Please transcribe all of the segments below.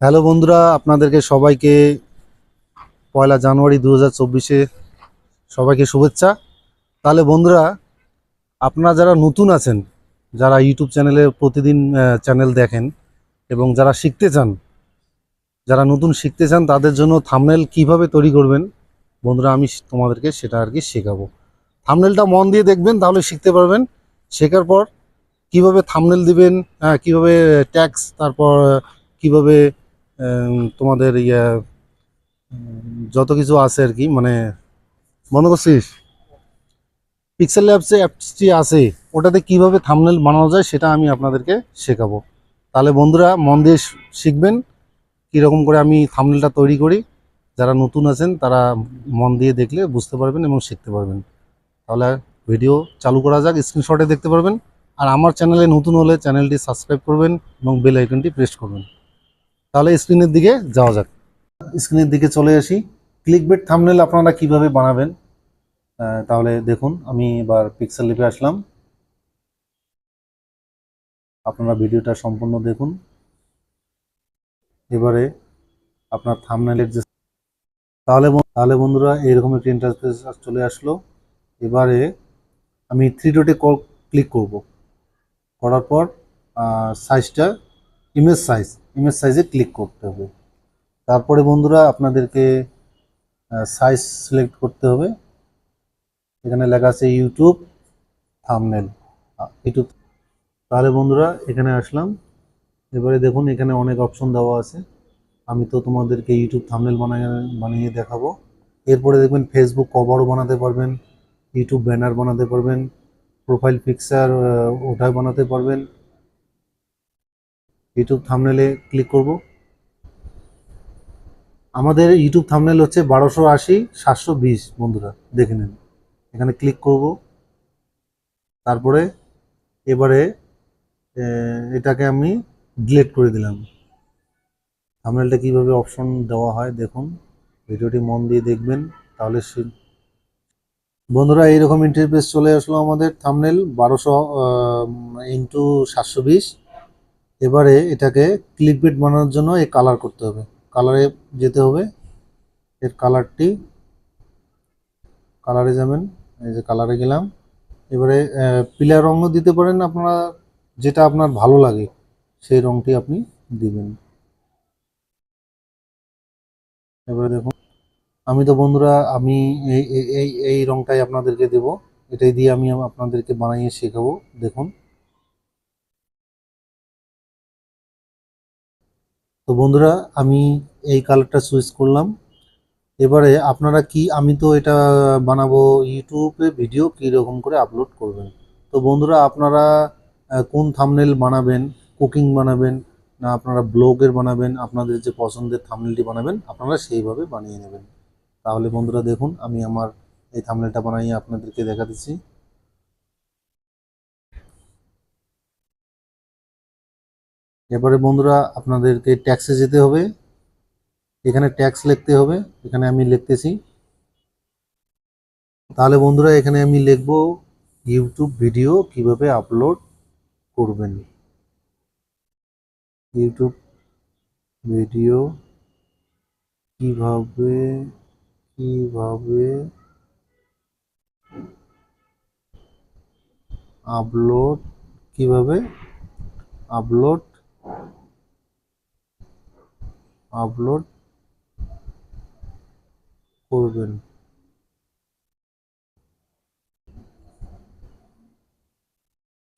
Hello বন্ধুরা, আপনাদেরকে সবাইকে পয়লা জানুয়ারি দু হাজার সবাইকে শুভেচ্ছা। তাহলে বন্ধুরা, আপনারা যারা নতুন আছেন, যারা ইউটিউব চ্যানেলে প্রতিদিন চ্যানেল দেখেন এবং যারা শিখতে চান, যারা নতুন শিখতে চান, তাদের জন্য থামনেল কীভাবে তৈরি করবেন, বন্ধুরা, আমি তোমাদেরকে সেটা আর কি শেখাবো। থামনেলটা মন দিয়ে দেখবেন, তাহলে শিখতে পারবেন। শেখার পর কীভাবে থামনেল দিবেন কীভাবে ট্যাক্স, তারপর কীভাবে তোমাদের ইয়ে যত কিছু আছে আর কি মানে মনে করছিস? পিক্সেল ল্যাবসে অ্যাপসটি আছে, ওটাতে কীভাবে থামনেল বানানো যায় সেটা আমি আপনাদেরকে শেখাবো। তাহলে বন্ধুরা, মন দিয়ে শিখবেন, কীরকম করে আমি থামনেলটা তৈরি করি। যারা নতুন আছেন, তারা মন দিয়ে দেখলে বুঝতে পারবেন এবং শিখতে পারবেন। তাহলে ভিডিও চালু করা যাক স্ক্রিনশটে দেখতে পারবেন। আর আমার চ্যানেলে নতুন হলে চ্যানেলটি সাবস্ক্রাইব করবেন এবং বেল আইকনটি প্রেস করবেন। তাহলে স্ক্রিনের দিকে যাওয়া যাক। স্ক্রিনের দিকে চলে আসি। ক্লিক বেট থামনেল আপনারা কীভাবে বানাবেন তাহলে দেখুন, আমি এবার পিক্সেল লিপে আসলাম। আপনারা ভিডিওটা সম্পূর্ণ দেখুন। এবারে আপনার থামনেলের যে তাহলে তাহলে বন্ধুরা, এরকম একটি ইন্টারফেস চলে আসলো। এবারে আমি থ্রি ডটে ক্লিক করব। করার পর সাইজটা ইমেজ সাইজ ইমেজ সাইজে ক্লিক করতে হবে। তারপরে বন্ধুরা আপনাদেরকে সাইজ সিলেক্ট করতে হবে। এখানে লেখা আছে ইউটিউব থামনেল ইউটিউব তাহলে বন্ধুরা, এখানে আসলাম। এবারে দেখুন, এখানে অনেক অপশন দেওয়া আছে। আমি তো তোমাদেরকে ইউটিউব থামনেল বানিয়ে বানিয়ে দেখাবো। এরপরে দেখবেন ফেসবুক কভারও বানাতে পারবেন ইউটিউব ব্যানার বানাতে পারবেন প্রোফাইল পিকচার ওটাই বানাতে পারবেন। ইউটিউব থামনেলে ক্লিক করব। আমাদের ইউটিউব থামনেল হচ্ছে বারোশো আশি, সাতশো বিশ, বন্ধুরা, দেখে নিন। এখানে ক্লিক করব। তারপরে এবারে এটাকে আমি ডিলিট করে দিলাম। থামনেলটা কীভাবে অপশন দেওয়া হয় দেখুন। ভিডিওটি মন দিয়ে দেখবেন, তাহলে বন্ধুরা, এইরকম ইন্টারফেস চলে আসলো আমাদের থামনেল বারোশো ইন্টু সাতশো বিশ। এবারে এটাকে ক্লিকবেট বানানোর জন্য এই কালার করতে হবে। কালারে যেতে হবে। এর কালারটি কালারে যাবেন এই যে কালারে গেলাম। এবারে পিলার রঙও দিতে পারেন আপনারা, যেটা আপনার ভালো লাগে, সেই রঙটি আপনি দিবেন। এবারে দেখুন, আমি তো বন্ধুরা, আমি এই- এই এই রঙটাই আপনাদেরকে দেব। এটাই দিয়ে আমি আপনাদেরকে বানিয়ে শেখাবো। দেখুন তো বন্ধুরা, আমি এই কালারটা চুজ করলাম। এবারে আপনারা কি, আমি তো এটা বানাবো ইউটিউবে ভিডিও কীরকম করে আপলোড করবেন? তো বন্ধুরা, আপনারা কোন থামনেল বানাবেন কুকিং বানাবেন, না আপনারা ব্লগের বানাবেন, আপনাদের যে পছন্দের থামনেলটি বানাবেন, আপনারা সেইভাবে বানিয়ে নেবেন। তাহলে বন্ধুরা দেখুন, আমি আমার এই থামনেলটা বানিয়ে আপনাদেরকে দেখা দিচ্ছি এবারে বন্ধুরা আপনাদেরকে ট্যাক্সে যেতে হবে। এখানে ট্যাক্স লিখতে হবে। এখানে আমি লিখতেছি। তাহলে বন্ধুরা এখানে আমি লিখব ইউটিউব ভিডিও কীভাবে আপলোড করবেন। ইউটিউব ভিডিও কীভাবে কীভাবে আপলোড কীভাবে আপলোড আপলোড করবেন।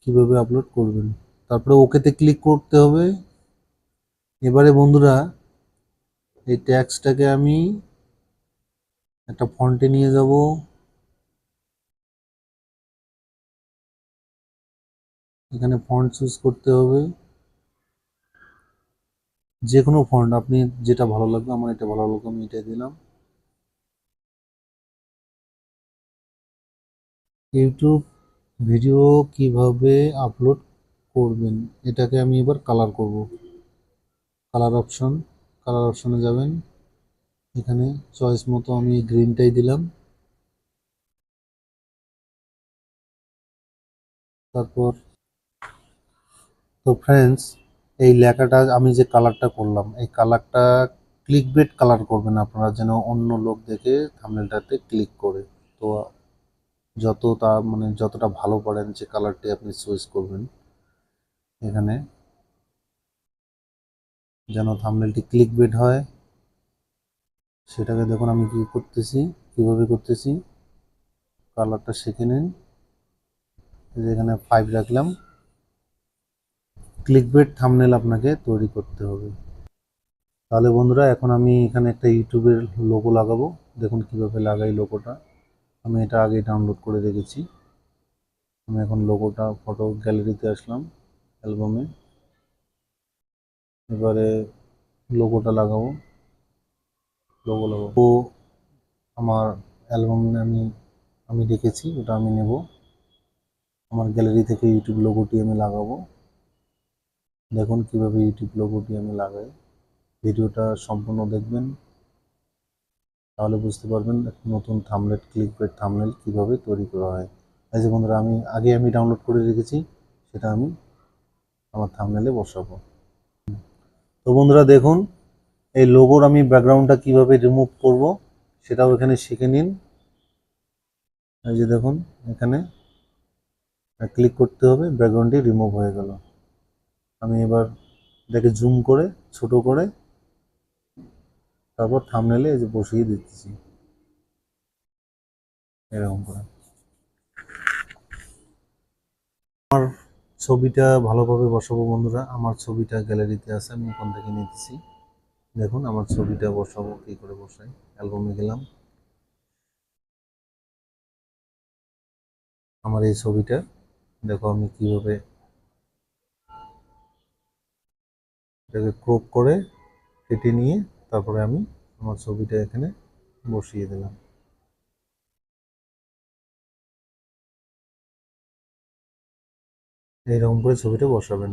কীভাবে আপলোড করবেন? তারপরে ওকেতে ক্লিক করতে হবে। এবারে বন্ধুরা, এই ট্যাক্সটাকে আমি একটা ফন্টে নিয়ে যাব। এখানে ফন্ট চুজ করতে হবে। যে কোনো ফন্ট আপনি যেটা ভালো লাগবে, আমার এটা ভালো লাগবে, আমি এটা দিলাম। ইউটিউব ভিডিও কীভাবে আপলোড করবেন, এটাকে আমি এবার কালার করব। কালার অপশন কালার অপশনে যাবেন। এখানে চয়েস মতো আমি গ্রিনটাই দিলাম। তারপর, তো ফ্রেন্ডস এই লেখাটা, আমি যে কালারটা করলাম, এই কালারটা ক্লিক বেট কালার করবেন আপনারা, যেন অন্য লোক দেখে থাম্বনেলটাতে ক্লিক করে। তো যত তা মানে যতটা ভালো পারেন যে কালারটি আপনি চয়েস করবেন এখানে। যেন থাম্বনেলটি ক্লিক বেট হয়। সেটাকে দেখুন আমি কি করতেছি, কীভাবে করতেছি। কালারটা শিখে নিন। এখানে ফাইভ রাখলাম। ক্লিকবেট থামনেল আপনাকে তৈরি করতে হবে। তাহলে বন্ধুরা, এখন আমি এখানে একটা ইউটিউবের লোগো লাগাবো। দেখুন কীভাবে লাগাই লোগোটা আমি এটা আগে ডাউনলোড করে রেখেছি। আমি এখন লোগোটা ফটো গ্যালারিতে আসলাম অ্যালবামে এবারে লোগোটা লাগাবো। লোগো লাগাবো। আমার অ্যালবাম আমি আমি রেখেছি ওটা আমি নেব। আমার গ্যালারি থেকে ইউটিউব লোগোটি আমি লাগাবো। দেখুন কীভাবে ইউটিউব লোগোটি আমি লাগাই। ভিডিওটা সম্পূর্ণ দেখবেন। তাহলে বুঝতে পারবেন নতুন থামলেট ক্লিক বেট থামনেল কীভাবে তৈরি করা হয়। এই যে বন্ধুরা, আমি আগে আমি ডাউনলোড করে রেখেছি, সেটা আমি আমার থামনেলে বসাবো। তো বন্ধুরা, দেখুন, এই লোগোর আমি ব্যাকগ্রাউন্ডটা কীভাবে রিমুভ করব, সেটাও এখানে শিখে নিন। এই যে দেখুন, এখানে ক্লিক করতে হবে ব্যাকগ্রাউন্ডটি রিমুভ হয়ে গেল। আমি এবার এটাকে জুম করে, ছোট করে, তারপর থামনেলে এই যে বসিয়ে দিচ্ছি। এরকম করে। আমার ছবিটা ভালোভাবে বসাবো বন্ধুরা। আমার ছবিটা গ্যালারিতে আছে, আমি ওখান থেকে নিতেছি। দেখুন, আমার ছবিটা বসাবো, কি করে বসাই। অ্যালবামে গেলাম। আমার এই ছবিটা, দেখো আমি কীভাবে এটাকে ক্রপ করে কেটে নিয়ে তারপরে আমি আমার ছবিটা এখানে বসিয়ে দিলাম। এইরকম করে ছবিটা বসাবেন।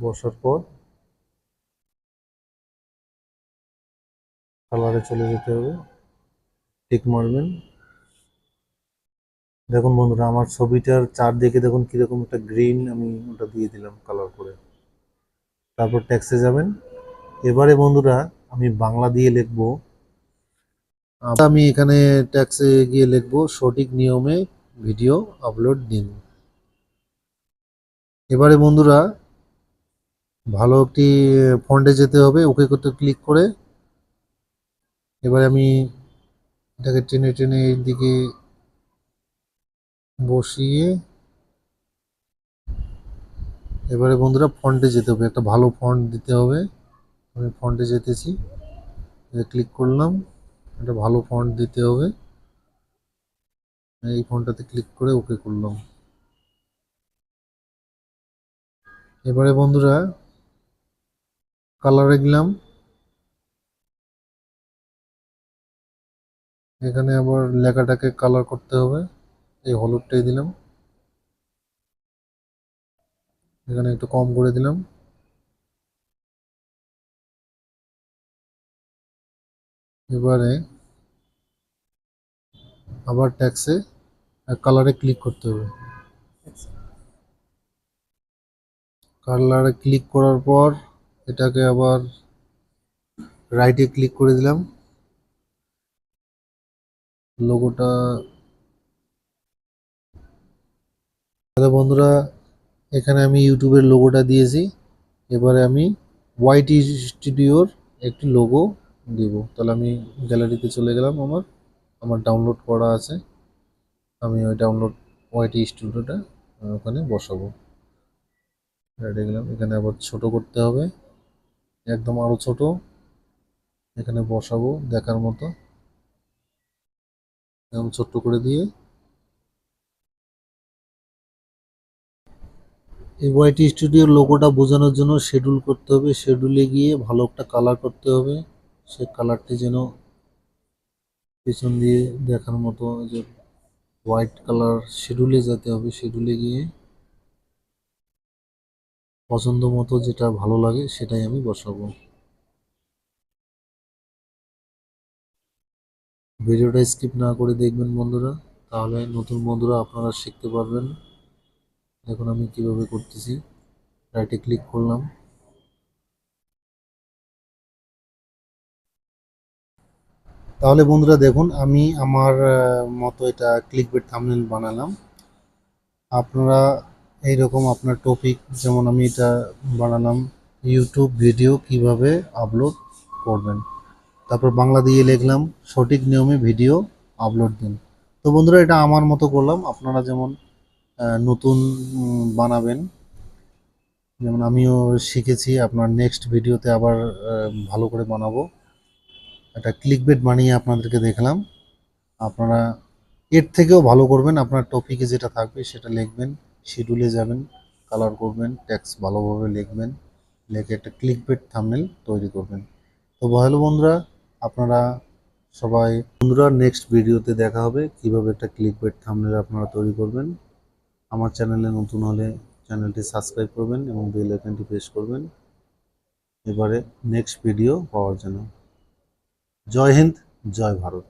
বসার পর কালারে চলে যেতে হবে। টিক মারবেন। দেখুন বন্ধুরা, আমার ছবিটার চারদিকে দেখুন কীরকম একটা গ্রিন আমি ওটা দিয়ে দিলাম কালার করে। তারপর ট্যাক্সে যাবেন। এবারে বন্ধুরা, আমি বাংলা দিয়ে লিখব। আমি এখানে ট্যাক্সে গিয়ে লিখব, সঠিক নিয়মে ভিডিও আপলোড দিন। এবারে বন্ধুরা, ভালো একটি ফন্টে যেতে হবে ওকে করতে ক্লিক করে। এবারে আমি এটাকে টেনে টেনে এই দিকে বসিয়ে এবারে বন্ধুরা ফন্টে যেতে হবে, একটা ভালো ফন্ট দিতে হবে। আমি ফন্টে যেতেছি ক্লিক করলাম, একটা ভালো ফন্ট দিতে হবে। এই ফন্টটাতে ক্লিক করে ওকে করলাম। এবারে বন্ধুরা কালারে গেলাম। এখানে আবার লেখাটাকে কালার করতে হবে। এই হলুদটাই দিলাম। এখানে একটু কম করে দিলাম। এবারে আবার ট্যাক্সে কালারে ক্লিক করতে হবে। কালারে ক্লিক করার পর এটাকে আবার রাইটে ক্লিক করে দিলাম। লোগোটা তাহলে বন্ধুরা, এখানে আমি ইউটিউবের লোগোটা দিয়েছি। এবারে আমি ওয়াইটি স্টুডিওর একটি লোগো দিব। তাহলে আমি গ্যালারিতে চলে গেলাম আমার। আমার ডাউনলোড করা আছে। আমি ওই ডাউনলোড ওয়াইটি স্টুডিওটা ওখানে বসাবো। রেডি এখানে আবার ছোট করতে হবে। একদম আরও ছোট। এখানে বসাবো দেখার মতো। এরকম ছোট্ট করে দিয়ে এই ওয়াইটি স্টুডিওর লোগোটা বোঝানোর জন্য শেডিউল করতে হবে। শেডিউলে গিয়ে ভালো একটা কালার করতে হবে। সে কালারটি যেন পেছন দিয়ে দেখার মতো যে হোয়াইট কালার শেডিউলে যেতে হবে। শেডিউলে গিয়ে পছন্দ মতো যেটা ভালো লাগে সেটাই আমি বসাবো। ভিডিওটা স্কিপ না করে দেখবেন বন্ধুরা। তাহলে নতুন বন্ধুরা আপনারা শিখতে পারবেন। দেখুন আমি কীভাবে করতেছি? রাইটে ক্লিক করলাম। তাহলে বন্ধুরা দেখুন, আমি আমার মতো এটা ক্লিক বেট থাম্বনেল বানালাম। আপনারা এইরকম আপনার টপিক যেমন আমি এটা বানালাম ইউটিউব ভিডিও কীভাবে আপলোড করবেন। তারপর বাংলা দিয়ে লিখলাম, সঠিক নিয়মে ভিডিও আপলোড দিন। তো বন্ধুরা, এটা আমার মতো করলাম। আপনারা যেমন নতুন বানাবেন। যেমন আমিও শিখেছি, আপনার নেক্সট ভিডিওতে আবার ভালো করে বানাবো। একটা ক্লিক বেট বানিয়ে আপনাদেরকে দেখলাম। আপনারা এর থেকেও ভালো করবেন, আপনার টপিকে যেটা থাকবে সেটা লিখবেন শিডিউলে যাবেন কালার করবেন ট্যাক্স ভালোভাবে লিখবেন, লিখে একটা ক্লিক বেট থামনেল তৈরি করবেন। তো ভালো বন্ধুরা, আপনারা সবাই বন্ধুরা নেক্সট ভিডিওতে দেখা হবে কীভাবে একটা ক্লিক বেট থামনেল আপনারা তৈরি করবেন। আমার চ্যানেলে নতুন হলে চ্যানেলটি সাবস্ক্রাইব করবেন এবং বেল আইকনটি প্রেস করবেন। এবারে নেক্সট ভিডিও পাওয়ার জন্য। জয় হিন্দ, জয় ভারত।